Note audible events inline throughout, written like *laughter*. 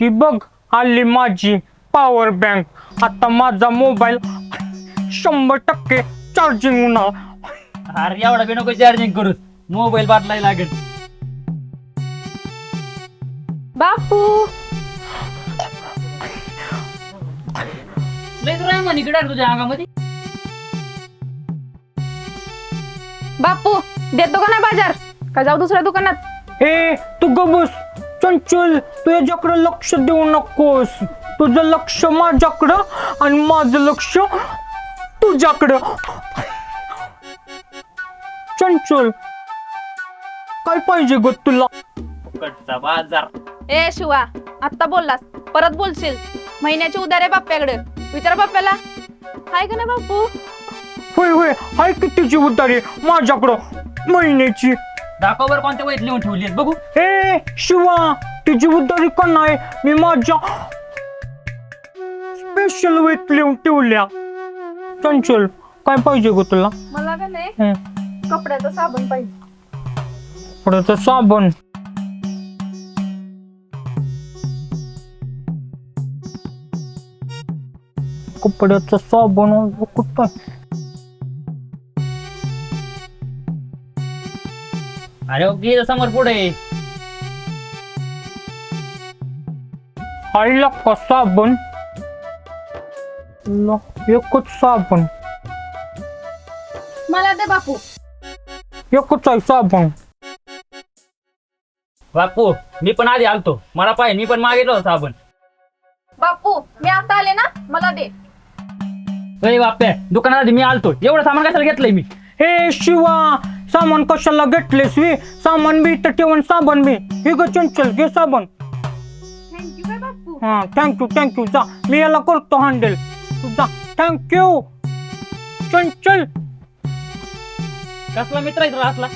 ती बघ आली माझी पॉवर बँक आता माझा मोबाईल शंभर टक्के चार्जिंग होणार. अरे एवढा बी नको चार्जिंग करू. मोबाईल बाटलाय लागेल. बापू. लय तर राहमान इकडे तुझ्या अंगामध्ये. बापू देतो का नाही बाजार? का जाऊ दुसऱ्या दुकानात? ए तू ग बस चंचल तू याच्याकडे लक्ष देऊ नकोस. तुझं लक्ष माझ्याकडं आणि माझं लक्ष तुझ्याकडं. चंचल काय पाहिजे ग तुला? फुकटचा बाजार. ए शिवा आत्ता बोललास. परत बोलशील. महिन्याची उधार आहे बाप्प्याकडे विचार बाप्प्याला हाय का नाही बापू? होय होय हाय कितीची उतारी माझ्याकडं महिन्याची. दाखव बरं कोणत्या वहीत लिहून ठेवली बघू. ए शिवा तुझी उतारी का नाही मी माझ्या स्पेशल वेट लिहून ठेवल्या. चंचल काय पाहिजे ग तुला? मला का नाही? हं. कपड्याचा साबण पाहिजे. थोडंसं साबण. कपड्याचं साबण कुठं? अरे ओके समोर पुढे. आईला साबण ला, एकच साबण. मला दे बापू. एकच आहे साबण. बापू मी पण आधी आलतो मला पाहिजे मी पण मागितलं होतं साबण. बापू मी आता आले ना? मला दे. अरे बाप्या दुकानात आधी मी आलतो. एवढं सामान कशाला घेतलंय मी? हे शिवा सामान कशाला घेतलेस वी? सामान बी इथं ठेवून साबण बी. हे ग चंचल घे साबण. थँक्यू काय बापू हा थँक्यू थँक्यू जा मी याला करतो हँडल तू जा थँक्यू चंचल. कसला मित्र आहे तुला असला?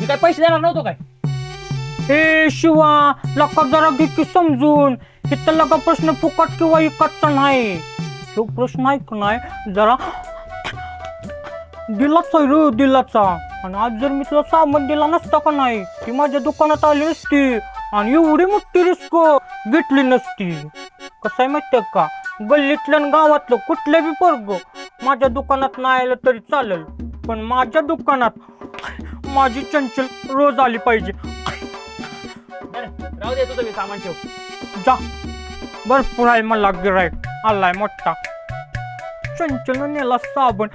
मी काय पैसे देणार नव्हतो काय? हे शिवा लका जरा घे की समजून. इथं लका प्रश्न फुकट किंवा इकटचा नाही. तो प्रश्न ऐक नाही जरा दिलाचा रे दिलाचा. आणि आज जर मी तुला सामान दिला नसता का नाही ती माझ्या दुकानात आली नसती आणि एवढी मोठी रिस्क घेतली नसती. कसं आहे माहितीये का? गल्लीतलं आणि गावातलं कुठलं बी पोरग माझ्या दुकानात नाही आलं तरी चालेल पण माझ्या दुकानात माझी चंचल रोज आली पाहिजे. राहू दे तुझं मी सामान ठेव. जा. भरपूर आहे मला गिरायक आलाय मोठा. चंचल नेला साबण.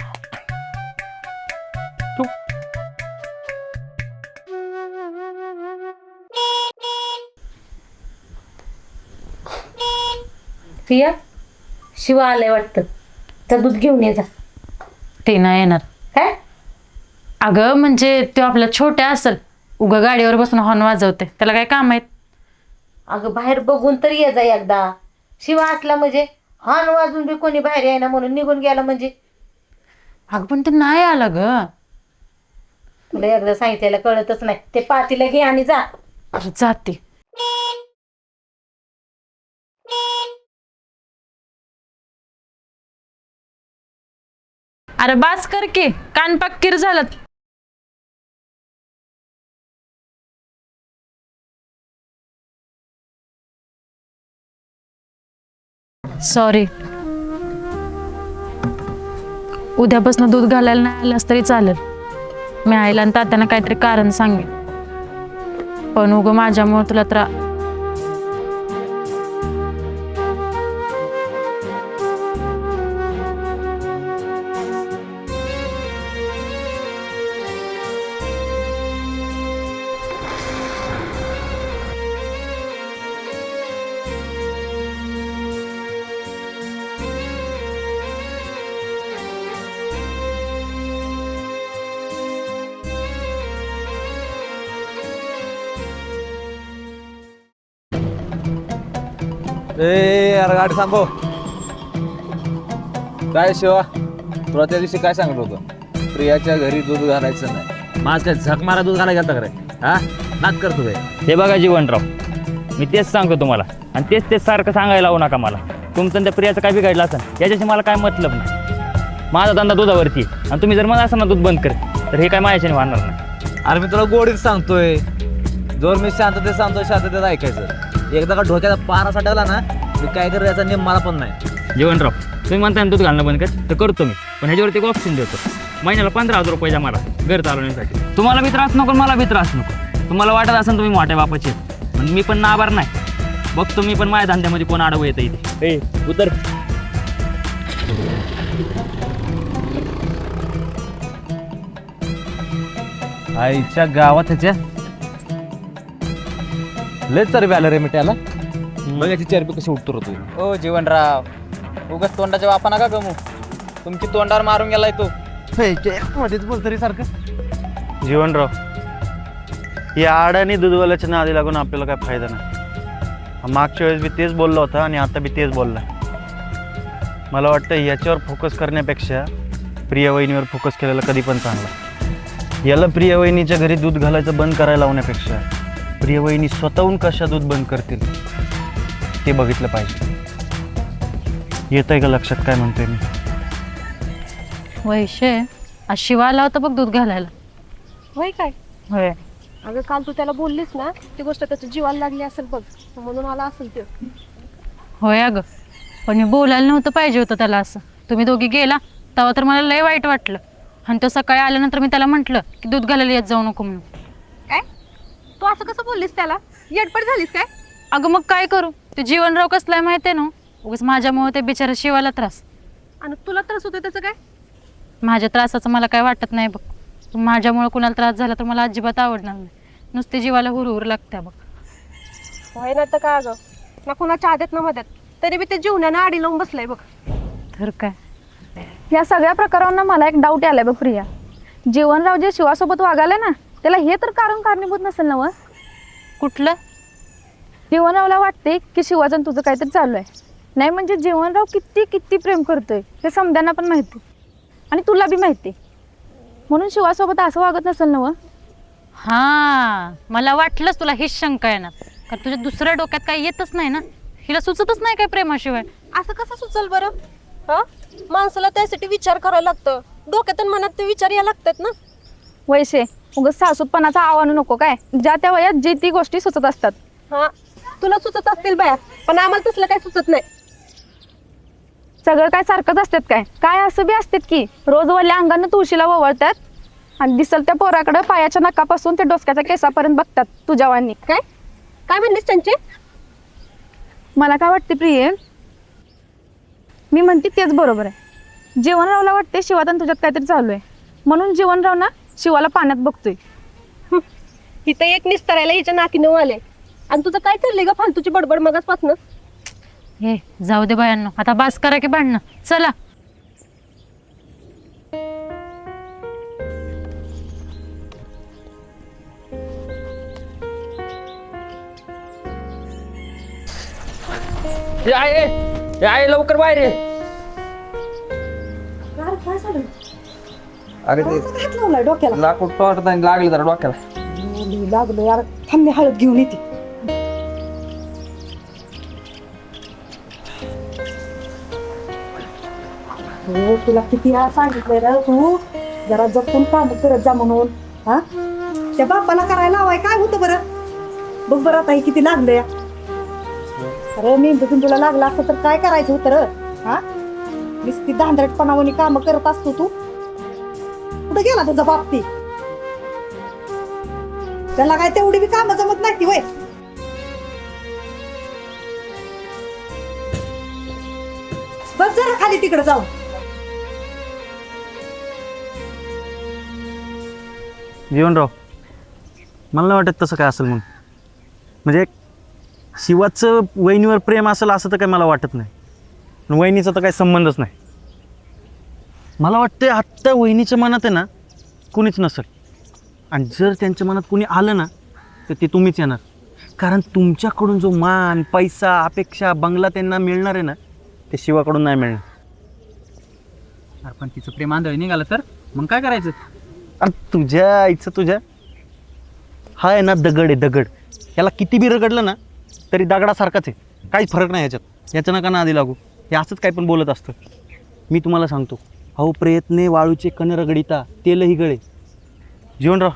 प्रिया शिवा आलाय वाटतं. तर दूध घेऊन ये जा. ते नाही येणार. काय? अगं म्हणजे तो आपला छोट्या असेल. उगं गाडीवर बसून हॉर्न वाजवते त्याला काय काम आहेत? अगं बाहेर बघून तर ये जा एकदा. शिवा असला म्हणजे हान वाजून बी कोणी बाहेर यायना म्हणून निघून गेला म्हणजे. अगं पण ते नाही आलं ग. तुला एकदा सांगितलेलं कळतच नाही. ते पातीला घे आणि जा. अरे जाते. अरे बास कर की कान पक्कीर झालं. सॉरी उद्यापासून दूध घालायला नाही आलास तरी चालेल. मी आईला आणि तात्यांना काहीतरी कारण सांगेन. पण उगं माझ्यामुळे तुला त्रा ए अरे गाडी थांबव. काय शिवा? तुला त्या दिवशी काय सांगत होतो? प्रियाच्या घरी दूध घालायचं नाही. माझ काय झक मारा दूध घालायला गेलता करे हा? नाच करतो हे. बघा जीवनराव मी तेच सांगतो तुम्हाला. आणि तेच तेच सारखं सांगायला लावू नका मला. तुमचं आणि त्या प्रियाचं काय बिघडलं असेल? याच्याशी मला काय मतलब नाही. माझा धंदा दुधावरती आहे. आणि तुम्ही जर मला असं ना दूध बंद कर तर हे काय माझ्याशी वाढणार नाही. अरे मी तुला गोडीत सांगतोय. जोर मी शांततेत सांगतोय शांततेत ऐकायचं. एकदा का डोक्याचा पारा साठवला ना मी काय कर याचा नेम मला पण नाही. जीवनराव तुम्ही म्हणता ना दूध घालणं बंद कर तर करतो मी. पण ह्याच्यावरती एक ऑप्शन देतो. महिन्याला पंधरा हजार रुपये मला घर चालवण्यासाठी. तुम्हाला बी त्रास नको मला बी त्रास नको. तुम्हाला वाटत असेल तुम्ही मोठ्या बापाचे. पण मी पण नाबार नाही. बघतो मी पण माझ्या धंद्यामध्ये कोण आडवं येतं इथे. ए उतर. आईच्या गावात ह्याच्या लय चरबी आलं रे मिठ्याला बघायची चरबी कशी उतरतोय. ओ जीवनराव उगाच तोंडाच्या वापा नका गमू तुमची तोंडावर मारून गेलाय तो. मध्येच बोल तरी सारखं. जीवनराव या आडाने दुधवाल्याच्या नादी लागून आपल्याला काय फायदा नाही. मागच्या वेळेस बी तेच बोललो होता आणि आता बी तेच बोलला. मला वाटतं याच्यावर फोकस करण्यापेक्षा प्रिया वहिनीवर फोकस केलेला कधी पण चांगला. याला प्रिया वहिनीच्या घरी दूध घालायचं बंद करायला लावण्यापेक्षा प्रिया वहिनी स्वतःहून कशा दूध बंद करतील? ते बघितलं पाहिजे. येत आहे का लक्षात? काय म्हणतोय मी? वैशे आज शिवा आला होता बघ दूध घालायला. होय काय? होय. अगं काल तू त्याला बोललीस ना ती गोष्ट त्याच्या जीवाला लागली असेल बघ म्हणून आला असेल ते होय अगं पण मी बोलायला नव्हतं पाहिजे होतं त्याला असं. तुम्ही दोघी गेला तेव्हा तर मला लय वाईट वाटलं. आणि तो सकाळी आल्यानंतर मी त्याला म्हटलं की दूध घालायला येत जाऊ नको म्हणून. तू असं कसं बोललीस त्याला? येडपट झालीस काय? अगं मग काय करू? ते जीवनराव कसलाय माहिती आहे ना? उगाच माझ्यामुळे ते बिचारा शिवाला त्रास. आणि तुला त्रास होतोय त्याचं काय? माझ्या त्रासाचं मला काय वाटत नाही बघ. माझ्यामुळे कुणाला त्रास झाला तर मला अजिबात आवडणार नाही. नुसते जीवाला हुरहुर लागते बघ. होय ना तर काय अगं ना कुणाच्या आदत ना मदत? तरी बी ते जीवनानं आडी लावून बसलाय बघ. तर काय? या सगळ्या प्रकारांना मला एक डाऊट आलाय बघ प्रिया. जीवनराव जे शिवासोबत वागाले ना? त्याला हे तर कारण कारणीभूत नसेल ना व कुठलं? जीवनरावला वाटते की आणि तुझं काहीतरी चालू आहे. नाही म्हणजे जीवनराव किती किती प्रेम करतोय हे समद्यांना पण माहिती. आणि तुला बी माहिती. म्हणून शिवासोबत असं वागत नसेल ना व हां मला वाटलंच तुला हीच शंका येणार कारण तुझ्या दुसऱ्या डोक्यात काही येतच नाही ना. हिला सुचतच नाही काय प्रेमाशिवाय. असं कसं सुचल बरं? हा? माणसाला त्यासाठी विचार करायला लागतं. डोक्यातून मनात ते विचार यायला लागतात ना. वैशे उगाच सासूतपणाचा आव्हानू नको काय? ज्या त्या वयात जे ती गोष्टी सुचत असतात. हा तुला सुचत असतील बाया पण आम्हाला तसलं काही सुचत नाही. सगळं काय सारखंच असतात काय? काय असं बी असतात की रोज वल्या अंगानं तुळशीला ओवळतात आणि दिसल त्या पोराकडे पायाच्या नकापासून ते डोसक्याच्या केसापर्यंत बघतात तुझ्यावानी काय? काय म्हणलीस त्यांचे? मला काय वाटते प्रिये? मी म्हणते तेच बरोबर आहे. जीवनरावला वाटते शिवातन तुझ्यात काहीतरी चालू आहे. म्हणून जीवनराव ना शिवाला पाण्यात बघतोय. इथं एक निस्तरायला हिच्या नाकीनं आले. आणि तुझं काय चाललंय ग फालतूची बडबड मगाचपासनं हे जाऊ दे बायांनो. आता बास करा की भांडणं. चला. ए, आहे ए, आहे लवकर बाहेर ये. अरे ते लाकूड टोटत आणि लागले जरा डोक्याला. लागलो यार. थांब मी हळद घेऊन येते. हो तुला किती वेळा सांगितलंय रे तू? जरा जपून काम करत जा म्हणून. हा? त्या बापाला करायला हवाय काय होतं बरं? बघ बरं आता हे किती लागलं या अरे मेंदूतून तुला लागला असतं तर काय करायचं होतं र? हा? नुसती धांदरटपणावणी काम करत असतो तू. कुठं गेला तुझा बाप ती. त्याला काय तेवढी बी कामं जमत नाही ती वय बस जरा खाली तिकडे जाऊ. जीवनराव मला नाही वाटत तसं काय असेल मग म्हणजे शिवाचं वहिनीवर प्रेम असेल असं तर काही मला वाटत नाही. पण वहिनीचा तर काही संबंधच नाही. मला वाटतं आत्ता वहिनीच्या मनात आहे ना कुणीच नसेल. आणि जर त्यांच्या मनात कुणी आलं ना तर ते तुम्हीच येणार. कारण तुमच्याकडून जो मान पैसा अपेक्षा बंगला त्यांना मिळणार आहे ना ते शिवाकडून नाही मिळणार. अरे पण तिचं प्रेम आंधळी निघालं तर? मग काय करायचं? अरे तुझ्या आईचं तुझ्या? हा आहे ना दगड आहे दगड. याला किती बी रगडलं ना तरी दगडासारखाच आहे. काहीच फरक नाही याच्यात. याचं नका ना आधी लागू. हे असंच काही पण बोलत असतं. मी तुम्हाला सांगतो. अहो प्रयत्ने वाळूचे कण रगडिता तेलही गळे. जीवनराव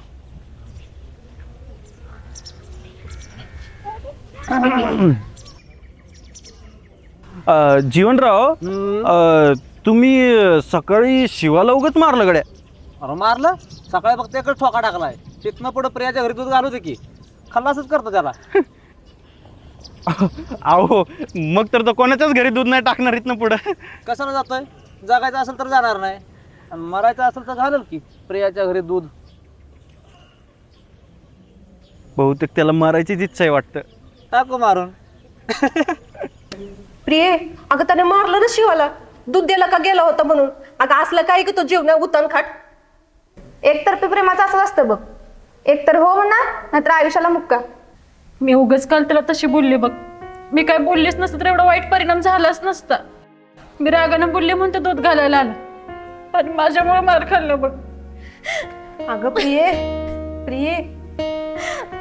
अ, जीवनराव अ, तुम्ही सकाळी शिवाला उगच मारलं गड्या. अरे मारलं? सकाळी फक्त एकच ठोका टाकलाय. तिथनं पुढे प्रियाच्या घरी दूध घालू दे की. खल्लासच करतो त्याला. *laughs* अहो मग तर तो कोणाच्याच घरी दूध नाही टाकणार इथनं पुढं. कशाला जातोय? जगायचं असेल तर जाणार नाही. आणि मरायचं असेल तर घालेल की प्रियाच्या घरी दूध. बहुतेक त्याला मारायचीच इच्छा आहे वाटतं. टाकू मारून. *laughs* प्रिये अगं त्याने मारलं ना शिवाला. दूध द्यायला का गेला होता म्हणून. अगं असलं काय की तो जीवना उतान खाट एकतर्फी प्रेमाचं असं असतं बघ. एकतर हो म्हणणार नाहीतर आयुष्याला मुक्का. मी उगाच काल त्याला तशी बोलली बघ. मी काय बोललीच नसतं तर एवढा वाईट परिणाम झालाच नसता. मी रागानं बोलले म्हणून ते दूध घालायला आलं. आणि माझ्यामुळे मार खाल्लं बघ. अगं प्रिये प्रिये.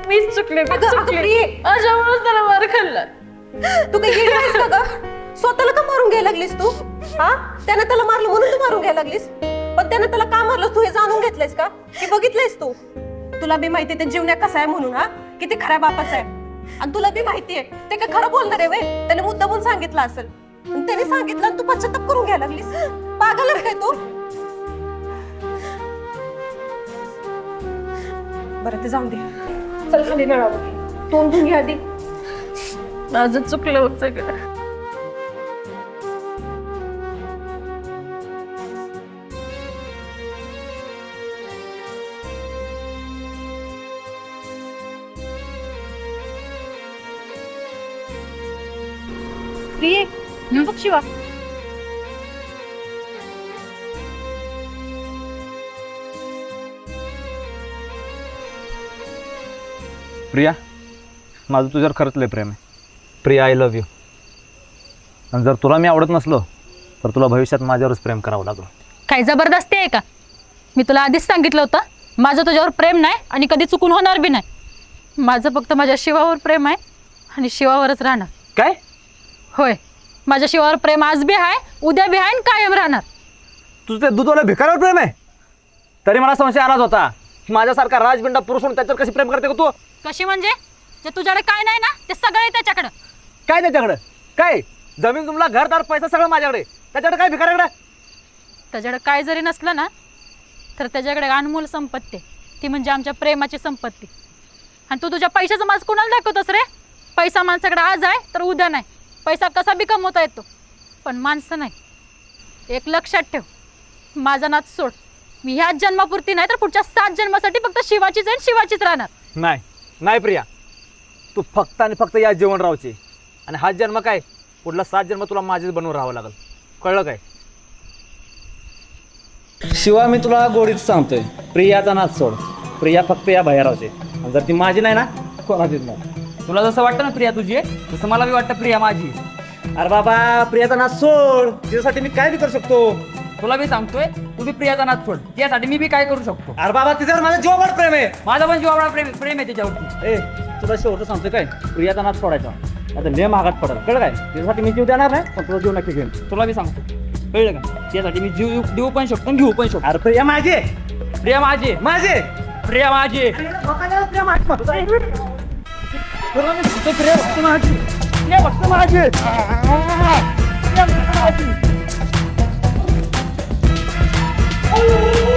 मीच चुकले अगं, अगं, चुकले. प्रिये. माझ्यामुळेच त्याला मार खाल्ला. तू काही गेली नाहीस का गं? स्वतःला का मारून घ्यायला लागलीस तू? हा? त्याने त्याला मारलं म्हणून तू मारून घ्यायला लागलीस? पण त्याने त्याला का मारलं? तू हे जाणून घेतलंयस का? की बघितलंयस तू? तुला बी माहिती ते जीवन्या कसा आहे म्हणून हा? किती खऱ्या बापाचा आहे. आणि तुला बी माहितीये ते काय खरं बोलणार आहे वे त्याने मुद्दा म्हणून सांगितलं असेल. आणि त्याने सांगितलं आणि तू पश्चाताप करून घ्यायला लागलीस. पागल काय तू. बरं ते जाऊन दे. चल खाली नळावर तोंड धुवून घ्या आधी. माझं चुकलं बघ सगळं. प्रिये बघ शिवा प्रिया माझं तुझ्यावर खरंच लय प्रेम आहे. प्रिया आय लव्ह यू आणि जर तुला मी आवडत नसलो तर तुला भविष्यात माझ्यावरच प्रेम करावं लागलं. काय जबरदस्ती आहे का? मी तुला आधीच सांगितलं होतं माझं तुझ्यावर प्रेम नाही आणि कधी चुकून होणार बी नाही. माझं फक्त माझ्या शिवावर प्रेम आहे आणि शिवावरच राहणार. काय? होय. माझ्या शिवावर प्रेम आज बी आहे उद्या बी आहे आणि कायम राहणार. तुझं ते दूधवाला भिकाऱ्यावर प्रेम आहे? तरी मला संशय आलाच होता माझ्यासारखा राजबिंडा पुरुष म्हणून त्याच्यावर कशी प्रेम करते का तू? कशी म्हणजे? जे तुझ्याकडे काय नाही ना ते सगळं त्याच्याकडं. काय त्याच्याकडे? काय? जमीन तुमला घरदार पैसा सगळं माझ्याकडे त्याच्याकडे काय भिकाऱ्याकडे? त्याच्याकडे काय जरी नसलं ना तर त्याच्याकडे अनमोल संपत्ती आहे. ती म्हणजे आमच्या प्रेमाची संपत्ती. आणि तू तुझ्या पैशाचं माज कोणाला दाखवतोस रे? पैसा माणसाकडे आज आहे तर उद्या नाही. पैसा कसा बी कमवता येतो पण माणसं नाही. एक लक्षात ठेव माझा नाच सोड. मी ह्याच जन्मापुरती नाही तर पुढच्या सात जन्मासाठी फक्त शिवाचीच आहे शिवाचीच राहणार. नाही नाही प्रिया. तू फक्त आणि फक्त या जीवनरावची आणि हा जन्म काय? पुढला सात जन्म तुला माझेच बनवून राहावं लागेल. कळलं काय? शिवा मी तुला गोडीत सांगतोय प्रियाचा नाच सोड. प्रिया फक्त या बाहेरावचे आणि जर ती माझी नाही ना कोणाचीच नाही. तुला जसं वाटतं ना प्रिया तुझी आहे, तसं मला बी वाटतं प्रिया माझी. अरे बाबा प्रियाचा नाच सोड. तिच्यासाठी मी काय बी करू शकतो? तुला बी सांगतोय तू बी प्रियाचा नाच सोड. त्यासाठी मी बी काय करू शकतो? अरे बाबा तिच्यावर माझा जीवावर प्रेम आहे. माझा पण जीवावडा प्रेम प्रेम आहे त्याच्यावरती ए तुला शेवटं सांगतोय काय? प्रियाचा नाच सोडायचा. आता लय महागात पडेल. कळलं काय? त्याच्यासाठी मी जीव देणार नाही पण तुला जीव नक्की घेईन तुला बी सांगतो. कळलं का? त्यासाठी मी जीव देऊ पण शकतो आणि घेऊ पण शकतो. अरे प्रिया माझी. प्रिया माझी माझी प्रिया माझी प्रिया माझी तुला मी सांगतो प्रिया फक्त माझी प्रिया फक्त माझी प्रिया फक्त माझी शिवा